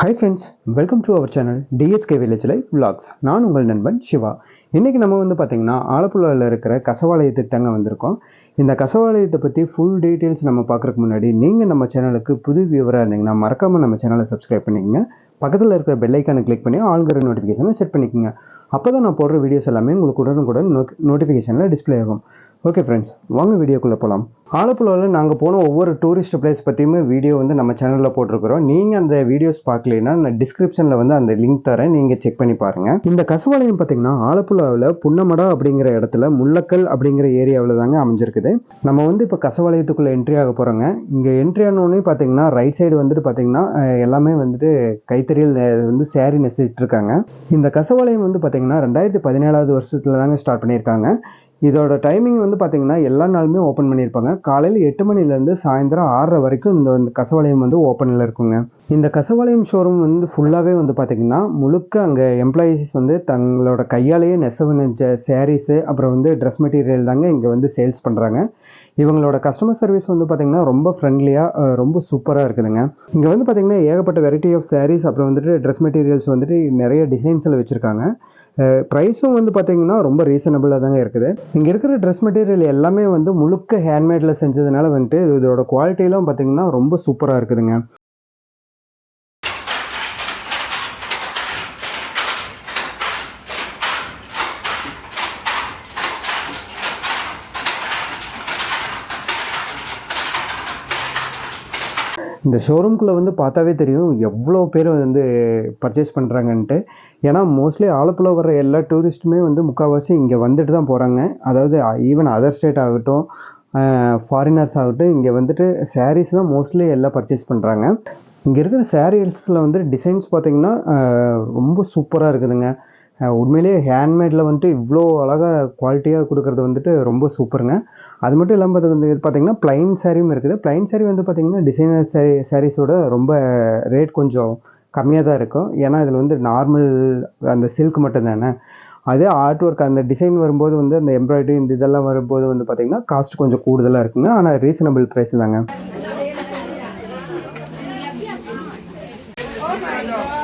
Hi friends welcome to our channel DSK village life vlogs. நான் உங்கள் நண்பன் சிவா. இன்றைக்கி நம்ம வந்து பார்த்திங்கன்னா ஆலப்புழாவில் இருக்கிற கசவாலயத்துக்கு தாங்க வந்திருக்கோம். இந்த கசவாலயத்தை பற்றி ஃபுல் டீட்டெயில்ஸ் நம்ம பார்க்குறக்கு முன்னாடி நீங்கள் நம்ம சேனலுக்கு புது வியூவராக இருந்தீங்கன்னா மறக்காமல் நம்ம சேனலை சப்ஸ்கிரைப் பண்ணிக்கங்க. பக்கத்தில் இருக்கிற பெல்லைக்கானை கிளிக் பண்ணி ஆளுங்கிற நோட்டிஃபிகேஷனை செட் பண்ணிக்கோங்க. அப்போ தான் நான் போடுற வீடியோஸ் எல்லாமே உங்களுக்கு உடனுக்குடன் நோட்டிஃபிகேஷனில் டிஸ்ப்ளே ஆகும். ஓகே ஃப்ரெண்ட்ஸ் வாங்க வீடியோக்குள்ளே போகலாம் ஆலப்புழாவில் நாங்கள் போன ஒவ்வொரு டூரிஸ்ட் பிளேஸ் பற்றியுமே வீடியோ வந்து நம்ம சேனலில் போட்டிருக்கிறோம். நீங்கள் அந்த வீடியோஸ் பார்க்கலைன்னா நான் டிஸ்கிரிப்ஷனில் வந்து அந்த லிங்க் தரேன். நீங்கள் செக் பண்ணி பாருங்கள் இந்த கசுவாலயம் பார்த்தீங்கன்னா ஆலப்புழாவில் புன்னமடா அப்படிங்கிற இடத்துல முள்ளக்கல் அப்படிங்கிற ஏரியாவில் தாங்க அமைஞ்சிருக்குது. நம்ம வந்து இப்போ கசவாலயத்துக்குள்ளே என்ட்ரி ஆக போகிறோங்க இங்கே என்ட்ரி ஆனோடனே பார்த்தீங்கன்னா ரைட் சைடு வந்துட்டு பார்த்தீங்கன்னா எல்லாமே வந்துட்டு கைத்தறியில் வந்து சேரீ நெசிட்டு இருக்காங்க. இந்த கசவாலயம் வந்து பார்த்தீங்கன்னா பார்த்தீங்கன்னா ரெண்டாயிரத்தி பதினேழாவது வருஷத்தில் தாங்க ஸ்டார்ட் பண்ணியிருக்காங்க. இதோட டைமிங் வந்து பார்த்தீங்கன்னா எல்லா நாளுமே ஓப்பன் பண்ணியிருப்பாங்க. காலையில் எட்டு மணிலேருந்து சாயந்தரம் ஆறரை வரைக்கும் இந்த வந்து கசவாளையம் வந்து ஓப்பனில் இருக்குங்க. இந்த கசவாளையம் ஷோரூம் வந்து ஃபுல்லாகவே வந்து பார்த்தீங்கன்னா முழுக்க அங்கே எம்ப்ளாயீஸ் வந்து தங்களோட கையாலேயே நெசவு நெஞ்ச சாரீஸு அப்புறம் வந்து ட்ரெஸ் மெட்டீரியல் தாங்க இங்கே வந்து சேல்ஸ் பண்ணுறாங்க இவங்களோட கஸ்டமர் சர்வீஸ் வந்து பார்த்திங்கன்னா ரொம்ப ஃப்ரெண்ட்லியாக ரொம்ப சூப்பராக இருக்குதுங்க. இங்கே வந்து பார்த்திங்கன்னா ஏகப்பட்ட வெரைட்டி ஆஃப் சாரீஸ் அப்புறம் வந்துட்டு ட்ரெஸ் மெட்டீரியல்ஸ் வந்துட்டு நிறைய டிசைன்ஸில் வச்சுருக்காங்க. ப்ரைஸும் வந்து பார்த்திங்கன்னா ரொம்ப ரீசனபிளாக தாங்க இருக்குது. இங்கே இருக்கிற ட்ரெஸ் மெட்டீரியல் எல்லாமே வந்து முழுக்க ஹேண்ட்மேடில் செஞ்சதுனால வந்துட்டு இதோட குவாலிட்டிலாம் பார்த்திங்கன்னா ரொம்ப சூப்பராக இருக்குதுங்க. இந்த ஷோரூம்குள்ளே வந்து பார்த்தாவே தெரியும் எவ்வளோ பேர் வந்து பர்ச்சேஸ் பண்ணுறாங்கன்ட்டு ஏன்னா மோஸ்ட்லி ஆலப்புழா வர எல்லா டூரிஸ்ட்டுமே வந்து முக்கால்வாசி இங்கே வந்துட்டு தான் போகிறாங்க அதாவது ஈவன் அதர் ஸ்டேட் ஆகட்டும் ஃபாரினர்ஸ் ஆகட்டும் இங்கே வந்துட்டு சாரீஸ் தான் மோஸ்ட்லி எல்லாம் பர்ச்சேஸ் பண்ணுறாங்க இங்கே இருக்கிற சாரீஸில் வந்து டிசைன்ஸ் பார்த்தீங்கன்னா ரொம்ப சூப்பராக இருக்குதுங்க. உண்மையிலேயே ஹேண்ட்மேடில் வந்துட்டு இவ்வளோ அழகாக குவாலிட்டியாக கொடுக்குறது வந்துட்டு ரொம்ப சூப்பருங்க அது மட்டும் இல்லாமல் அது வந்து பார்த்தீங்கன்னா ப்ளைன் சாரியும் இருக்குது. ப்ளைன் சாரி வந்து பார்த்தீங்கன்னா டிசைனர் சாரி சாரீஸோட ரொம்ப ரேட் கொஞ்சம் கம்மியாக தான் இருக்கும். ஏன்னா இதில் வந்து நார்மல் அந்த சில்க் மட்டும் தானே. அதே ஆர்ட் ஒர்க் அந்த டிசைன் வரும்போது வந்து அந்த எம்ப்ராய்டரி இந்த இதெல்லாம் வரும்போது வந்து பார்த்தீங்கன்னா காஸ்ட் கொஞ்சம் கூடுதலாக இருக்குங்க. ஆனால் ரீசனபிள் ப்ரைஸ் தாங்க. Oh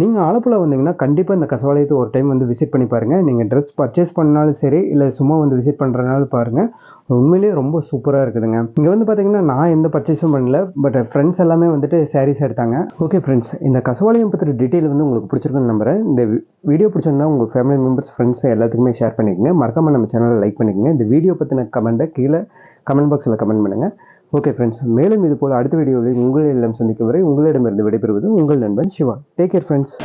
நீங்கள் ஆலப்புழா வந்தீங்கன்னா கண்டிப்பாக இந்த கசவாலயத்தை ஒரு டைம் வந்து விசிட் பண்ணி பாருங்கள் நீங்கள் ட்ரெஸ் பர்ச்சேஸ் பண்ணாலும் சரி இல்லை சும்மா வந்து விசிட் பண்ணுறனாலும் பாருங்கள் உண்மையிலேயே ரொம்ப சூப்பராக இருக்குதுங்க. இங்கே வந்து பார்த்தீங்கன்னா நான் எந்த பர்ச்சேஸும் பண்ணல பட் ஃப்ரெண்ட்ஸ் எல்லாமே வந்துட்டு சாரீஸ் எடுத்தாங்க. ஓகே ஃப்ரெண்ட்ஸ் இந்த கசவாலயம் பற்றின டீட்டெயில் வந்து உங்களுக்கு பிடிச்சிருக்குன்னு நம்புறேன். இந்த வீடியோ பிடிச்சிருந்தா உங்கள் ஃபேமிலி மெம்பர்ஸ் ஃப்ரெண்ட்ஸ் எல்லாத்துக்குமே ஷேர் பண்ணிக்கோங்க. மறக்காமல் நம்ம சேனலை லைக் பண்ணிக்கோங்க. இந்த வீடியோ பற்றின கமெண்ட்டை கீழே கமெண்ட் பாக்ஸில் கமெண்ட் பண்ணுங்கள் ஓகே ஃப்ரெண்ட்ஸ் மேலும் இது போல் அடுத்த வீடியோவில் உங்களிடம் சந்திக்கும் வரை உங்களிடமிருந்து விடைபெறுவது உங்கள் நண்பன் சிவா. Take care friends